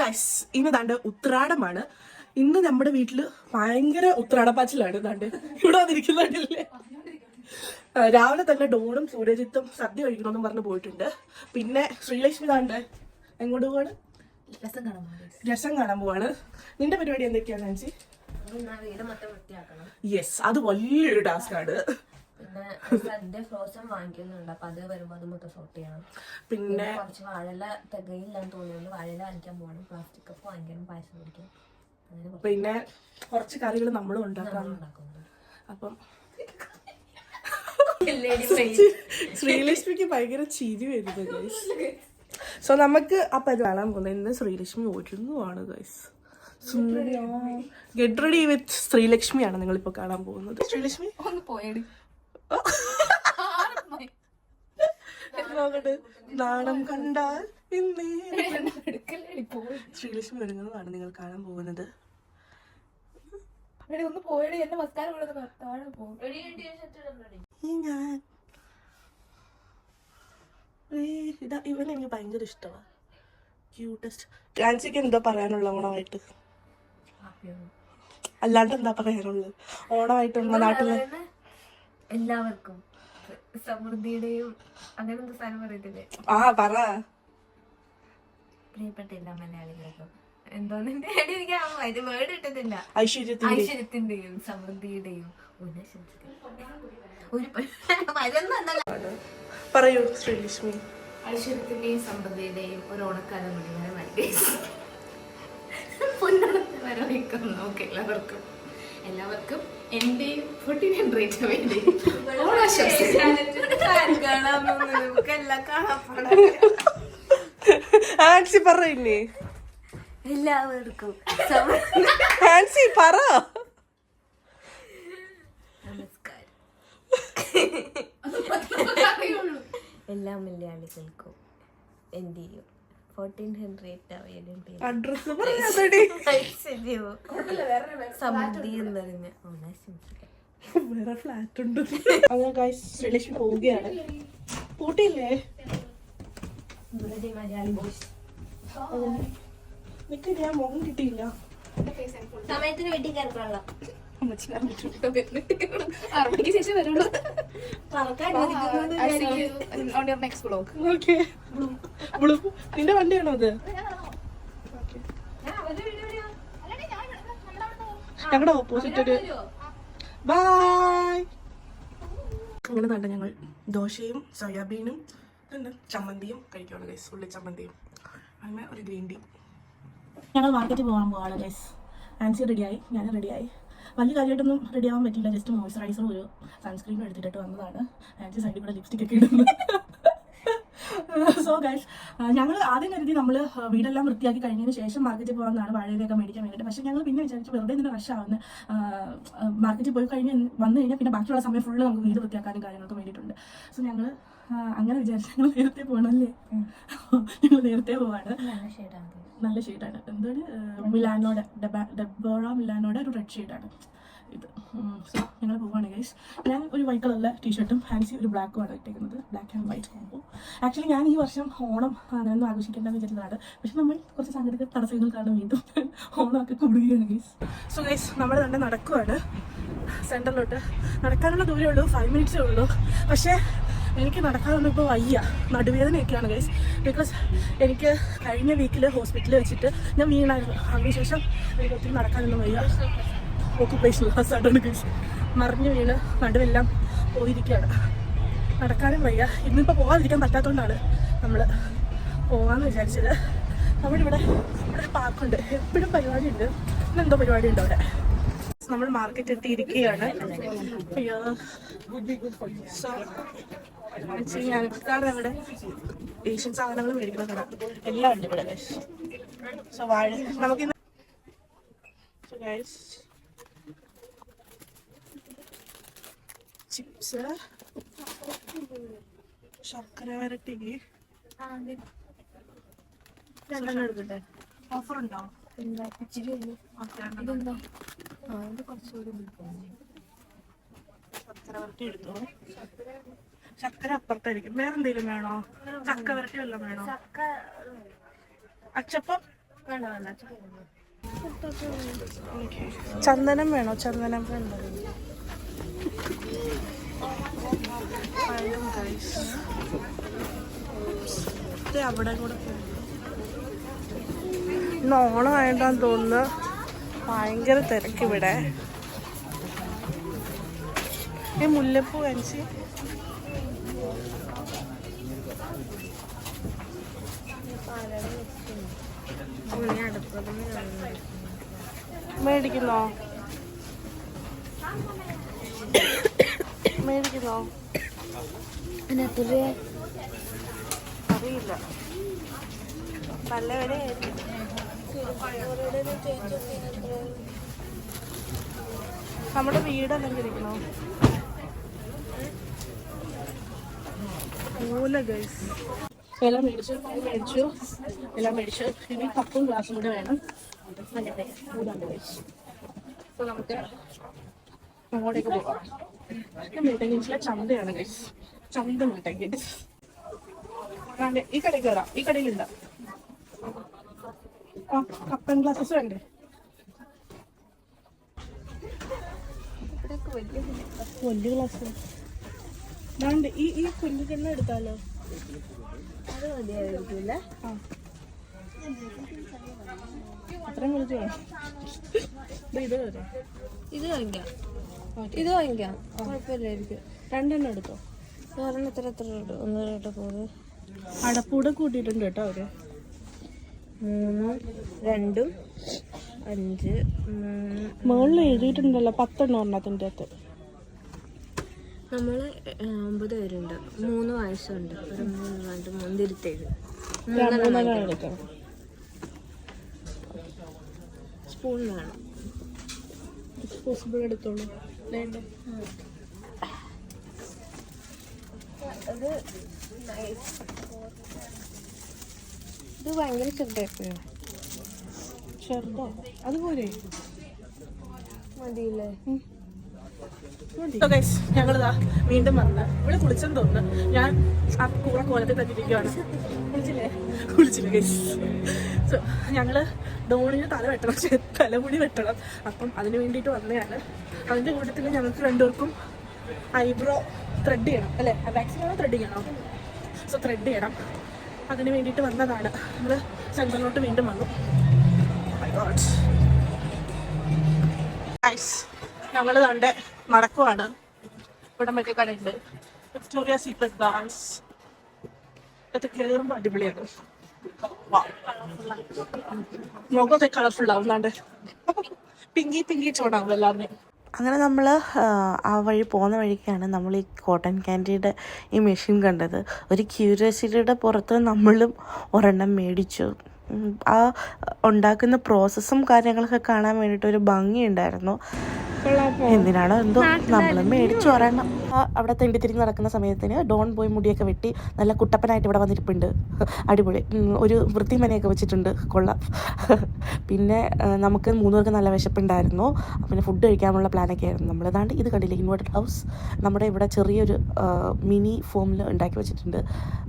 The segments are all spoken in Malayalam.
ഗൈസ് ഇന്ന് താണ്ട് ഉത്രാടമാണ്. ഇന്ന് നമ്മുടെ വീട്ടിൽ ഭയങ്കര ഉത്രാടപ്പാച്ചിലാണ് താണ്ട് ഇവിടെ വന്നിരിക്കുന്നുണ്ടല്ലേ? രാവിലെ തന്നെ ഡോണും സൂര്യജിത്തും സദ്യ കഴിക്കണമെന്നും പറഞ്ഞ് പോയിട്ടുണ്ട്. പിന്നെ ശ്രീലക്ഷ്മി താണ്ട് എങ്ങോട്ട് പോവാണ്? രസം കാണാൻ രസം കാണാൻ പോവാണ്. നിന്റെ പരിപാടി എന്തൊക്കെയാണ് ചേച്ചി യെസ് അത് വലിയൊരു ടാസ്ക് ആണ്. പിന്നെ സദ്യ ഫ്രോസൺ വാങ്ങിക്കുന്നുണ്ട്. അപ്പൊ അത് വരുമ്പോ അത് മൊത്തം സോർട്ട് ചെയ്യണം. പിന്നെ കുറച്ച് വാഴല തികയില്ലെന്ന് തോന്നിയുണ്ട് വാഴല വാങ്ങിക്കാൻ പോകണം പ്ലാസ്റ്റിക് കപ്പ് വാങ്ങിക്കണം പായസം കുടിക്കണം. പിന്നെ കുറച്ച് കറികൾ നമ്മളും ഉണ്ടാക്കാം. ഉണ്ടാക്കുന്നുണ്ട്. അപ്പം ശ്രീലക്ഷ്മിക്ക് ഭയങ്കര ചിരി വരുന്നത് ഗൈസ് സോ നമുക്ക് അപ്പൊ അത് കാണാൻ പോകുന്നത് ഇന്ന് ശ്രീലക്ഷ്മി ഒരുങ്ങുവാണ് ഗൈസ് ഗെറ്റ് റെഡി വിത്ത് ശ്രീലക്ഷ്മിയാണ് നിങ്ങൾ ഇപ്പൊ കാണാൻ പോകുന്നത്. ശ്രീലക്ഷ്മി? ഒന്ന് പോയടി. നോക്കട്ടെ നാണം കണ്ടാൽ ശ്രീലക്ഷ്മി ഒരുങ്ങുന്നതാണ് നിങ്ങൾ കാണാൻ പോകുന്നത്. എനിക്ക് ഭയങ്കര ഇഷ്ടമാണ് ക്യൂട്ടസ്റ്റ് എന്താ പറയാനുള്ള ഓണമായിട്ട്. അല്ലാണ്ട് എന്താ പറയാനുള്ളത്? ഓണമായിട്ട് നമ്മുടെ നാട്ടിൽ എല്ലാവർക്കും സമൃദ്ധിയുടെയും അങ്ങനെ എന്താ സാധനം പറയത്തില്ലേ? ആ പറ. പ്രിയപ്പെട്ട എല്ലാ മലയാളികൾക്കും. എന്തോന്നിന്റെ എനിക്ക് ഇത് വേർഡ് ഇട്ടതില്ല ഐശ്വര്യത്തിന്റെ ഐശ്വര്യത്തിന്റെയും സമൃദ്ധിയുടെയും പറയൂ ശ്രീലക്ഷ്മി. ഐശ്വര്യത്തിന്റെയും സമൃദ്ധിയുടെയും ഒരു ഓണക്കാലം കൂടി വരെ മതി വരവേക്കും നമുക്ക് എല്ലാവർക്കും. എല്ലാവർക്കും എന്റെ ഫോർട്ടീൻ ഹൺഡ്രഡിന് വേണ്ടി ആൻസി പറയില്ലേ? എല്ലാവർക്കും ആൻസി പറ. നമസ്കാരം. എല്ലാ മലയാളികൾക്കും എന്റെയും ഫോർട്ടീൻ ഹൺഡ്രഡ് അഡ്രസ് സമൃദ്ധി എന്ന് പറഞ്ഞ. വേറെ ഫ്ലാറ്റ് ഉണ്ട്. അങ്ങനെ ഗൈസ് ശ്രീലക്ഷ്മി പോവുകയാണ്. പൂട്ടിയില്ലേ? നിക്ക് ഞാൻ മുഖം കിട്ടിയില്ല. സമയത്തിന് വീട്ടിൽ കയറിക്കൊള്ളാം അമ്മച്ചിനെ ശേഷം വരുള്ളൂ നിന്റെ വണ്ടിയാണോ അത് ഞങ്ങളുടെ ഓപ്പോസിറ്റ് ഒരു ബായ് അങ്ങനെ തന്നെ ഞങ്ങൾ ദോശയും സോയാബീനും ചമ്മന്തിയും കഴിക്കുകയാണ് ഗൈസ് ഉള്ളി ചമ്മന്തിയും. അങ്ങനെ ഒരു ഗ്രീൻ ടീ. ഞങ്ങൾ മാർക്കറ്റിൽ പോകാൻ പോവാണ് ഗൈസ് ആൻസി റെഡിയായി ഞാൻ റെഡിയായി വലിയ കാര്യമായിട്ടൊന്നും റെഡി ആവാൻ പറ്റില്ല. ജസ്റ്റ് മോയ്സ്ചറൈസറും ഒരു സൺസ്ക്രീനും എടുത്തിട്ട് വന്നതാണ്. ആൻസി സൈഡിൽ കൂടെ ലിപ്സ്റ്റിക് ഒക്കെ ഇടുന്നത് സോ ഗൈസ് ഞങ്ങൾ ആദ്യം കരുതി നമ്മൾ വീടെല്ലാം വൃത്തിയാക്കി കഴിഞ്ഞതിന് ശേഷം മാർക്കറ്റിൽ പോകാമെന്നാണ് വാഴയിലൊക്കെ മേടിക്കാൻ വേണ്ടിയിട്ട്. പക്ഷേ ഞങ്ങൾ പിന്നെ വിചാരിച്ചു വെറുതെ ഇതിന് റഷ് ആവുന്ന. മാർക്കറ്റിൽ പോയി കഴിഞ്ഞ് വന്നു കഴിഞ്ഞാൽ പിന്നെ ബാക്കിയുള്ള സമയം ഫുള്ള് നമുക്ക് വീട് വൃത്തിയാക്കാനും കാര്യങ്ങൾക്കും വേണ്ടിയിട്ടുണ്ട്. സോ ഞങ്ങൾ അങ്ങനെ വിചാരിച്ചു ഞങ്ങൾ നേരത്തെ പോകണല്ലേ ഞങ്ങൾ നേരത്തെ പോവാണ്. നല്ല ഷെയ്ഡാണ് നല്ല ഷെയ്ഡാണ് എന്താണ് മിലാനോടെ ഡെബോറ മിലാനോടെ ഒരു റെഡ് ഷെയ്ഡാണ് ഇത് സോ ഞങ്ങൾ പോവാണ് ഗൈസ് ഞാൻ ഒരു വൈറ്റ് കളറിലെ ടീഷർട്ടും ഫാൻസി ഒരു ബ്ലാക്കുമാണ് ഇട്ടേക്കുന്നത്. Black and white combo actually ഞാൻ ഈ വർഷം ഓണം അങ്ങനെയൊന്നും ആഘോഷിക്കേണ്ടെന്ന് വിചാരിച്ചതാണ്. പക്ഷെ നമ്മൾ കുറച്ച് സാങ്കേതിക തടസ്സങ്ങൾ കാരണം വീണ്ടും ഓണമൊക്കെ കൂടുകയാണ് ഗൈസ് സോ ഗൈസ് നമ്മൾ തന്നെ നടക്കുവാണ്. സെന്ററിലോട്ട് നടക്കാനുള്ള ദൂരമേ ഉള്ളൂ. ഫൈവ് മിനിറ്റ്സേ ഉള്ളൂ. പക്ഷേ എനിക്ക് നടക്കാതൊന്നും ഇപ്പോൾ വയ്യ. നടുവേദനയൊക്കെയാണ് ഗൈസ് ബിക്കോസ് എനിക്ക് കഴിഞ്ഞ വീക്കിൽ ഹോസ്പിറ്റലിൽ വെച്ചിട്ട് ഞാൻ വീണായിരുന്നു. അതിനുശേഷം എനിക്ക് ഒത്തിരി നടക്കാനൊന്നും വയ്യ. ഓക്കുപ്പേഷണൽ ഹസാർഡാണ് ഗൈസ് മറിഞ്ഞു വീണ് നടുവെല്ലാം പോയിരിക്കുകയാണ്. നടക്കാനും വയ്യ. ഇന്നിപ്പോൾ പോകാതിരിക്കാൻ പറ്റാത്തതുകൊണ്ടാണ് നമ്മൾ പോകാമെന്ന് വിചാരിച്ചത്. നമ്മുടെ ഇവിടെ ഇവിടെ പാർക്കുണ്ട് എപ്പോഴും പരിപാടിയുണ്ട് ഇന്നെന്തോ പരിപാടിയുണ്ട് അവിടെ? നമ്മൾ മാർക്കറ്റ് എത്തിയിരിക്കുകയാണ്. അയ്യോ. സോ ഇവിടെ ഏഷ്യൻ സാധനങ്ങൾ മേടിക്കുന്ന കട എല്ലാം ഉണ്ട് ഇവിടെ സോ വാഴ നമുക്ക് ചിപ്സ് ശർക്കര വരട്ടി. ഓഫർ ഉണ്ടോ? ഇച്ചിരി ഇത് കുറച്ചുകൂടി എടുത്തോ? ശർക്കര അപ്പുറത്തായിരിക്കും. വേറെ എന്തെങ്കിലും വേണോ? ചക്ക വരട്ടി വല്ലതും വേണോ? ചക്ക അച്ചപ്പം? വേണ്ട വേണ്ട ചന്ദനം വേണോ? ചന്ദനം പഴം. ഇത് അവിടെ കൂടെ. ഓണം ആയിട്ടാന്ന് തോന്നുന്നു. ഭയങ്കര തിരക്ക് ഇവിടെ. ഈ മുല്ലപ്പൂ അടുപ്പതും മേടിക്കുന്നോ? മേടിക്കുന്നോ? അറിയില്ല. നല്ലവരെ നമ്മുടെ വീട് അലങ്കരിക്കണോ? എല്ലാം മേടിച്ചു മേടിച്ചു എല്ലാം മേടിച്ചു. ഇനി കപ്പും ഗ്ലാസും കൂടെ വേണം. അങ്ങനെ നമുക്ക് അങ്ങോട്ടേക്ക് പോകാം ചന്തയാണ് ഗൈസ് ചന്ത വേണ്ടേ ഈ കടയിൽ കയറാം ഈ കടയിലുണ്ട് ആ കപ്പൻ ഗ്ലാസസ് വേണ്ടേ? വലിയ ഗ്ലാസ്. വേണ്ട? ഈ ഈ കുഞ്ഞു കണ്ണ എടുത്താലോ? അത് മതിയായിരിക്കില്ല? ആ. അത്രയും വലുത് വേണം. ദേ ഇത് വരെ ഇത് വാങ്ങിക്കാം. ഇത് വാങ്ങിക്കാം. കുഴപ്പമില്ലായിരിക്കും. രണ്ടെണ്ണം എടുത്തോ? ഒരെണ്ണം എത്ര എത്ര ഒന്ന് രണ്ട് മൂന്ന് അടപ്പൂടെ കൂട്ടിയിട്ടുണ്ട് കേട്ടോ അവർ. മൂന്നും രണ്ടും അഞ്ച് മുകളിൽ എഴുതിയിട്ടുണ്ടല്ലോ പത്തെണ്ണം ഒരെണ്ണത്തിന്റെ അകത്ത്. നമ്മൾ ഒമ്പത് പേരുണ്ട്. മൂന്ന് വയസ്സുണ്ട്. ഒരു മൂന്ന് രണ്ട് മൂന്ന് തിരുത്തേഴ് സ്പൂണിലാണ് എടുത്തോളൂ. വേണ്ട. അത് ഇത് ഭയങ്കര ചെറുതായിപ്പോയോ. ചെറുതോ? അതുപോലെ. മതിയില്ലേ? ഞങ്ങളിതാ വീണ്ടും വന്ന. ഇവിടെ കുളിച്ചെന്ന് തോന്നുന്നു. ഞാൻ ആ കൂടെ കോലത്തിൽ തന്നിരിക്കുകയാണ് കുളിച്ചില്ലേ? കുളിച്ചില്ല ഗൈസ് സോ ഞങ്ങൾ ഡോണിന് തല വെട്ടണം. തലമുടി വെട്ടണം. അപ്പം അതിന് വേണ്ടിട്ട് വന്നതാണ്. അതിന്റെ കൂട്ടത്തിൽ ഞങ്ങൾക്ക് രണ്ടുപേർക്കും ഐബ്രോ ത്രെഡ് ചെയ്യണം. അല്ലേ? വാക്സിൻ ത്രെഡ് ചെയ്യണം? സോ ത്രെഡ് ചെയ്യണം. അതിന് വേണ്ടിയിട്ട് വന്നതാണ്. നമ്മൾ സെൻട്രലോട്ട് വീണ്ടും വന്നു. നൈസ് ഞങ്ങൾ കണ്ട് നടക്കുവാണ്. ഇവിടെ മറ്റേ കടയുണ്ട്. വിക്ടോറിയ സീക്രട്ട് ബാൻസ് ഇത് കയറുമ്പോൾ അടിപൊളിയാണ്. മുഖത്തെ കളർഫുൾ ആവുന്നാണ്ട്. പിങ്കി പിങ്കി ചോടാവും എല്ലാവരുടെയും. അങ്ങനെ നമ്മൾ ആ വഴി പോകുന്ന വഴിക്കാണ് നമ്മൾ ഈ കോട്ടൺ ക്യാൻഡിയുടെ ഈ മെഷീൻ കണ്ടത്. ഒരു ക്യൂരിയോസിറ്റിയുടെ പുറത്ത് നമ്മളും ഒരെണ്ണം മേടിച്ചു. ആ ഉണ്ടാക്കുന്ന പ്രോസസ്സും കാര്യങ്ങളൊക്കെ കാണാൻ വേണ്ടിയിട്ട് ഒരു ഭംഗിയുണ്ടായിരുന്നു. എന്തിനാണോ? എന്തോ നമ്മൾ മേടിച്ചു ആ, അവിടെ തെണ്ടി തിരിഞ്ഞ് നടക്കുന്ന സമയത്തിന് ഡോൺ പോയി മുടിയൊക്കെ വെട്ടി നല്ല കുട്ടപ്പനായിട്ട് ഇവിടെ വന്നിരിപ്പുണ്ട്. അടിപൊളി. ഒരു വൃത്തിമനയൊക്കെ വെച്ചിട്ടുണ്ട്. കൊള്ളാം. പിന്നെ നമുക്ക് മൂന്ന് പേർക്ക് നല്ല വിശപ്പുണ്ടായിരുന്നു. പിന്നെ ഫുഡ് കഴിക്കാനുള്ള പ്ലാനൊക്കെ ആയിരുന്നു. നമ്മൾ ഏതാണ്ട് ഇത് കണ്ടില്ല? ഇൻവേർട്ടഡ് ഹൗസ് നമ്മുടെ ഇവിടെ ചെറിയൊരു മിനി ഫോമിൽ ഉണ്ടാക്കി വെച്ചിട്ടുണ്ട്.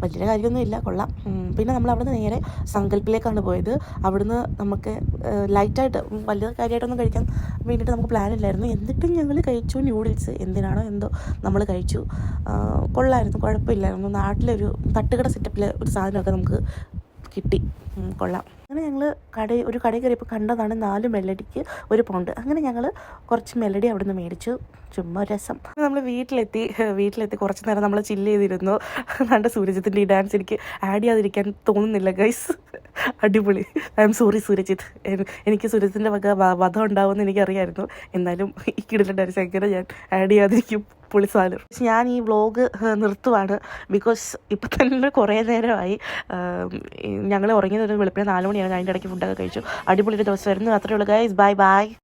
വലിയ കാര്യമൊന്നും ഇല്ല. കൊള്ളാം. പിന്നെ നമ്മൾ അവിടുന്ന് നേരെ സങ്കല്പിലേക്കാണ് പോയത്. അവിടുന്ന് നമുക്ക് ലൈറ്റായിട്ട് വലിയ കാര്യമായിട്ടൊന്നും കഴിക്കാൻ വേണ്ടിയിട്ട് നമുക്ക് പ്ലാൻ ഇല്ലായിരുന്നു എന്നിട്ടും ഞങ്ങൾ കഴിച്ചു ന്യൂഡിൽസ് എന്തിനാണോ എന്തോ നമ്മൾ കഴിച്ചു. കൊള്ളായിരുന്നു. കുഴപ്പമില്ലായിരുന്നു. നാട്ടിലൊരു തട്ടുകട സെറ്റപ്പിൽ ഒരു സാധനമൊക്കെ നമുക്ക് കിട്ടി. കൊള്ളാം. അങ്ങനെ ഞങ്ങൾ കട ഒരു കടയിൽ കയറിയപ്പോൾ കണ്ടതാണ് നാല് മെലഡിക്ക് ഒരു പൗണ്ട്. അങ്ങനെ ഞങ്ങൾ കുറച്ച് മെലഡി അവിടെ നിന്ന് മേടിച്ചു. ചുമ്മാ രസം. നമ്മൾ വീട്ടിലെത്തി വീട്ടിലെത്തി കുറച്ച് നേരം നമ്മൾ ചില്ല് ചെയ്തിരുന്നു. കണ്ട സൂരജിത്തിന്റെ ഈ ഡാൻസ് എനിക്ക് ആഡ് ചെയ്യാതിരിക്കാൻ തോന്നുന്നില്ല ഗൈസ് അടിപൊളി. I'm sorry Surajith. എനിക്ക് സൂരജിത്തിന്റെ വക വധം ഉണ്ടാവുമെന്ന് എനിക്കറിയായിരുന്നു. എന്നാലും ഈ കിടിലെ ഡാൻസ് എങ്ങനെ ഞാൻ ആഡ് ചെയ്യാതിരിക്കും. പൊളി ഞാൻ ഈ വ്ളോഗ് നിർത്തുവാണ്. ബിക്കോസ് ഇപ്പം തന്നെ കുറേ നേരമായി ഞങ്ങൾ ഉറങ്ങിയത് ഒരു വെളുപ്പിനെ നാല് മണിയാണ് അതിന്റെ ഇടയ്ക്ക് ഫുഡൊക്കെ കഴിച്ചു. അടിപൊളി ഒരു ദിവസമായിരുന്നു അത്രയുള്ളൂ ഗൈസ് ബൈ ബൈ